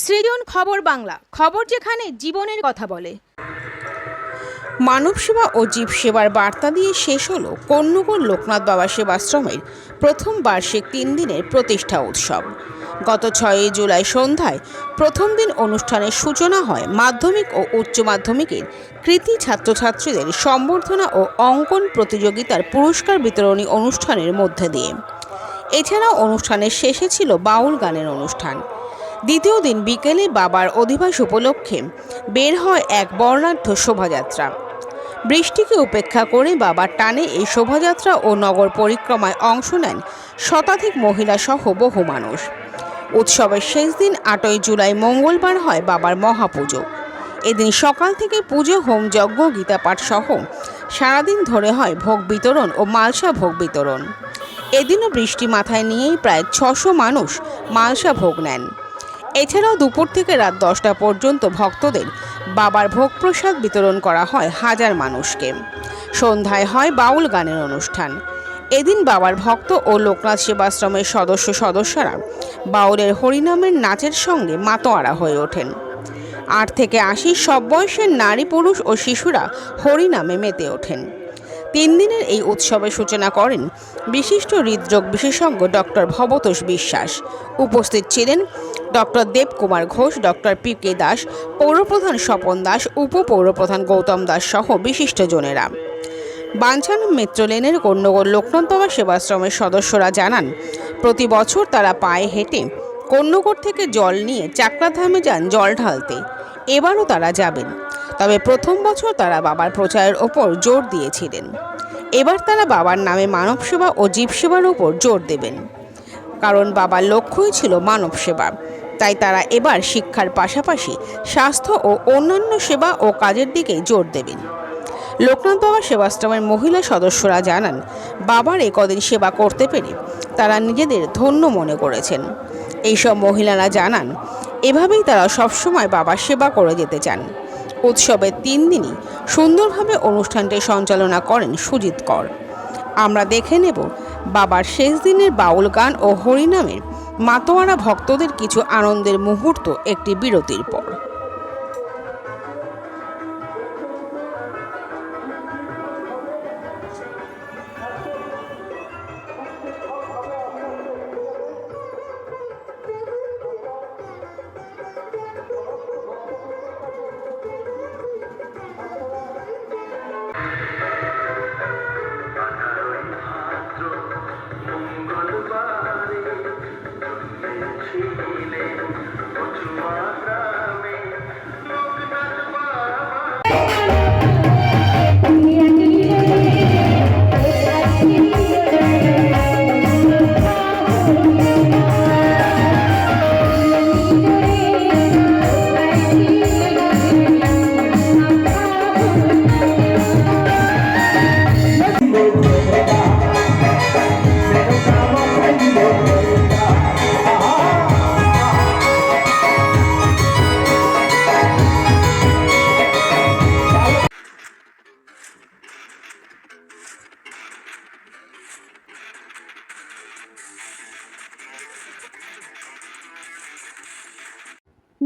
সৃজন খবর বাংলা, খবর যেখানে জীবনের কথা বলে। মানব সেবা ও জীব সেবার বার্তা দিয়ে শেষ হলো কন্যগর লোকনাথ বাবা সেবাশ্রমের প্রথম বার্ষিক তিন দিনের প্রতিষ্ঠা উৎসব। গত ছয়ই জুলাই সন্ধ্যায় প্রথম দিন অনুষ্ঠানের সূচনা হয় মাধ্যমিক ও উচ্চ মাধ্যমিকের কৃতি ছাত্রছাত্রীদের সম্বর্ধনা ও অঙ্কন প্রতিযোগিতার পুরস্কার বিতরণী অনুষ্ঠানের মধ্যে দিয়ে। এছাড়াও অনুষ্ঠানের শেষে ছিল বাউল গানের অনুষ্ঠান। দ্বিতীয় দিন বিকেলে বাবার অধিবাস উপলক্ষে বের হয় এক বর্ণাঢ্য শোভাযাত্রা। বৃষ্টিকে উপেক্ষা করে বাবার টানে এই শোভাযাত্রা ও নগর পরিক্রমায় অংশ নেন শতাধিক মহিলা সহ বহু মানুষ। উৎসবের শেষ দিন আটই জুলাই মঙ্গলবার হয় বাবার মহাপুজো। এদিন সকাল থেকে পুজো, হোম যজ্ঞ গীতাপাঠ সহ সারাদিন ধরে হয় ভোগ বিতরণ ও মালসা ভোগ বিতরণ। এদিনও বৃষ্টি মাথায় নিয়েই প্রায় ছশো মানুষ মালসা ভোগ নেন। এছাড়াও দুপুর থেকে রাত দশটা পর্যন্ত ভক্তদের বাবার ভোগ প্রসাদ বিতরণ করা হয় হাজার মানুষকে। সন্ধ্যায় হয় বাউল গানের অনুষ্ঠান। এদিন বাবার ভক্ত ও লোকনাথ সেবাশ্রমের সদস্য সদস্যরা বাউলের হরিনামের নাচের সঙ্গে মাতোয়ারা হয়ে ওঠেন। আট থেকে আশি সব বয়সের নারী পুরুষ ও শিশুরা হরিনামে মেতে ওঠেন। তিন দিনের এই উৎসবের সূচনা করেন বিশিষ্ট হৃদরোগ বিশেষজ্ঞ ডক্টর ভবতোষ বিশ্বাস। উপস্থিত ছিলেন doctor Debkumar Ghosh, doctor P K Das, পৌরপ্রধান Swapan Das, উপপৌরপ্রধান গৌতম দাস সহ বিশিষ্টজনেরা। বাঞ্ছান মেট্রো লেনের কন্যগর লোকনাথ সেবাশ্রমের সদস্যরা জানান, প্রতি বছর তারা পায়ে হেঁটে কন্যগর থেকে জল নিয়ে চাকরাধামে যান জল ঢালতে। এবারও তারা যাবেন। তবে প্রথম বছর তারা বাবার প্রচারের ওপর জোর দিয়েছিলেন। এবার তারা বাবার নামে মানব সেবা ও জীব সেবার ওপর জোর দেবেন। কারণ বাবার লক্ষ্যই ছিল মানব সেবা তাই তারা এবার শিক্ষার পাশাপাশি স্বাস্থ্য ও অন্যান্য সেবা ও কাজের দিকে জোর দেবেন। লোকনাথ বাবা সেবাশ্রমের মহিলা সদস্যরা জানান, বাবার একদিন সেবা করতে পেরে তারা নিজেদের ধন্য মনে করেছেন। এইসব মহিলারা জানান, এভাবেই তারা সবসময় বাবার সেবা করে যেতে চান। উৎসবের তিন দিনই সুন্দরভাবে অনুষ্ঠানটি সঞ্চালনা করেন সুজিত কর। আমরা দেখে নেব, বাবার শেষ দিনের বাউল গান ও হরিনামের মাতোয়ারা ভক্তদের কিছু আনন্দের মুহূর্ত একটি বিরতির পর।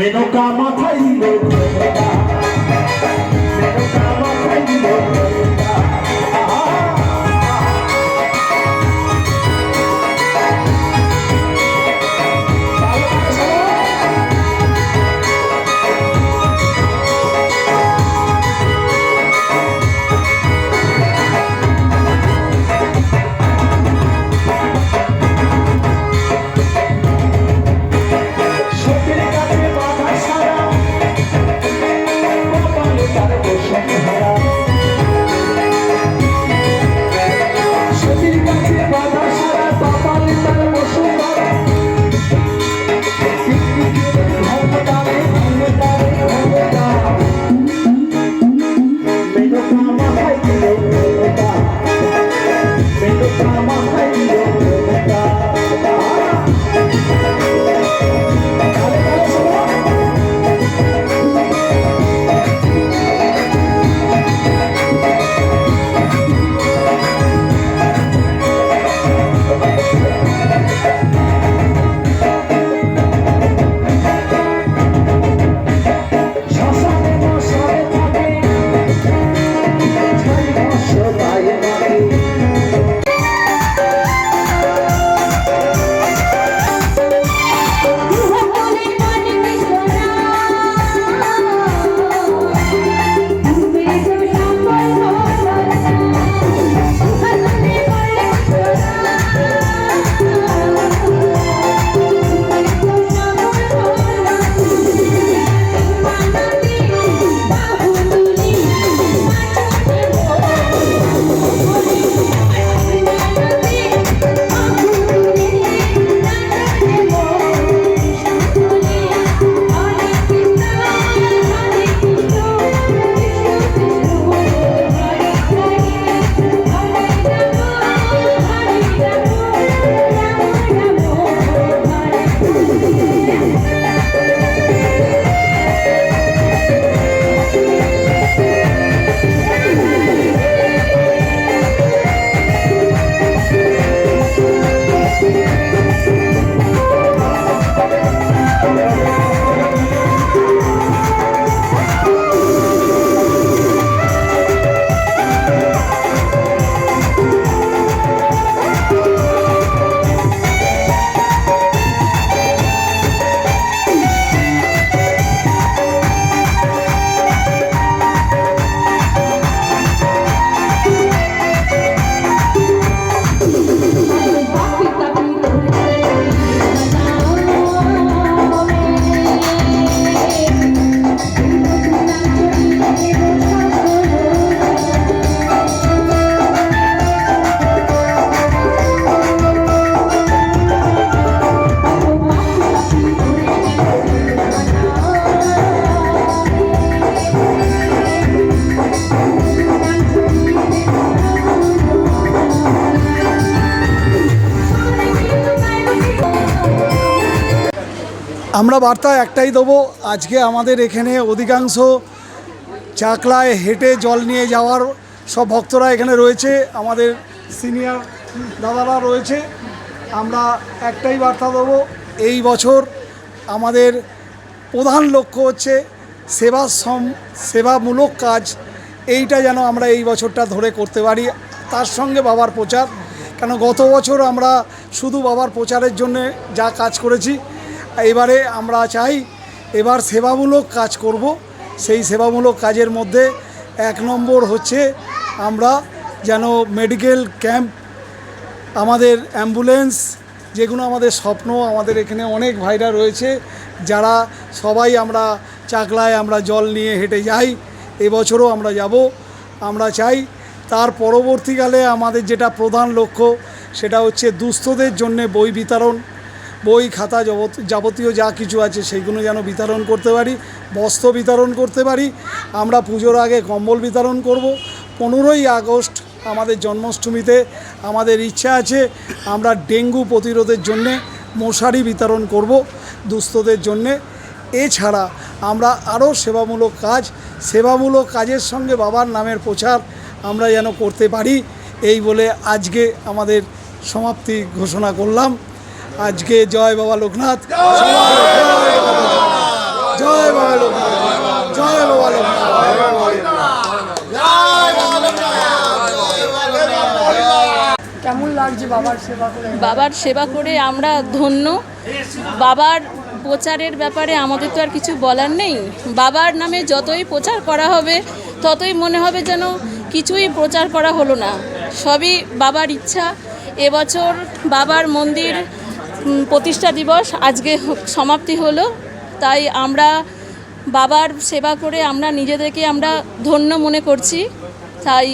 Menaka মাথায় আমরা বার্তা একটাই দেবো, আজকে আমাদের এখানে অধিকাংশ চাকলায় হেঁটে জল নিয়ে যাওয়ার সব ভক্তরা এখানে রয়েছে, আমাদের সিনিয়র দাদারা রয়েছে। আমরা একটাই বার্তা দেবো, এই বছর আমাদের প্রধান লক্ষ্য হচ্ছে সেবা সম সেবামূলক কাজ, এইটা যেন আমরা এই বছরটা ধরে করতে পারি। তার সঙ্গে বাবার প্রচার, কেন গত বছর আমরা শুধু বাবার প্রচারের জন্যে যা কাজ করেছি এবারে আমরা চাই এবার সেবামূলক কাজ করব। সেই সেবামূলক কাজের মধ্যে এক নম্বর হচ্ছে আমরা যেন মেডিকেল ক্যাম্প, আমাদের অ্যাম্বুলেন্স, যেগুলো আমাদের স্বপ্ন, আমাদের এখানে অনেক ভাইরা রয়েছে যারা সবাই আমরা চাকলায় আমরা জল নিয়ে হেঁটে যাই, এবছরও আমরা যাব। আমরা চাই তার পরবর্তীকালে আমাদের যেটা প্রধান লক্ষ্য সেটা হচ্ছে দুস্থদের জন্য বই বিতরণ বই, খাতা যাবত- যাবতীয় যা কিছু আছে সেইগুলো যেন বিতরণ করতে পারি, বস্ত্র বিতরণ করতে পারি। আমরা পুজোর আগে কম্বল বিতরণ করব। পনেরোই আগস্ট আমাদের জন্মাষ্টমীতে আমাদের ইচ্ছা আছে আমরা ডেঙ্গু প্রতিরোধের জন্যে মশারি বিতরণ করব দুস্থদের জন্যে। এছাড়া আমরা আরও সেবামূলক কাজ, সেবামূলক কাজের সঙ্গে বাবার নামের প্রচার আমরা যেন করতে পারি, এই বলে আজকে আমাদের সমাপ্তি ঘোষণা করলাম। আজকে জয় বাবা লোকনাথ। জয় বাবা লোকনাথ। জয় বাবা লোকনাথ কেমন লাগছে বাবার সেবা করে? বাবার সেবা করে আমরা ধন্য। বাবার প্রচারের ব্যাপারে আমাদের তো আর কিছু বলার নেই। বাবার নামে যতই প্রচার করা হবে ততই মনে হবে যেন কিছুই প্রচার করা হলো না। সবই বাবার ইচ্ছা। এবছর বাবার মন্দির প্রতিষ্ঠা দিবস আজকে সমাপ্তি হলো। তাই আমরা বাবার সেবা করে আমরা নিজেদেরকে আমরা ধন্য মনে করছি। তাই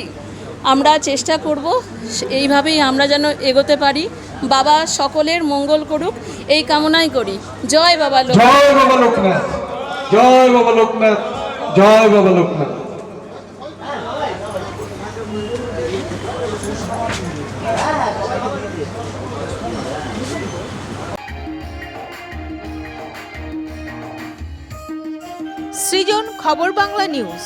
আমরা চেষ্টা করব এইভাবেই আমরা যেন এগোতে পারি। বাবা সকলের মঙ্গল করুক, এই কামনাই করি। জয় বাবা লোক জয় বাবা লোকনাথ। জয় বাবা লোকনাথ। জয় বাবা লোকনাথ। খবর বাংলা নিউজ।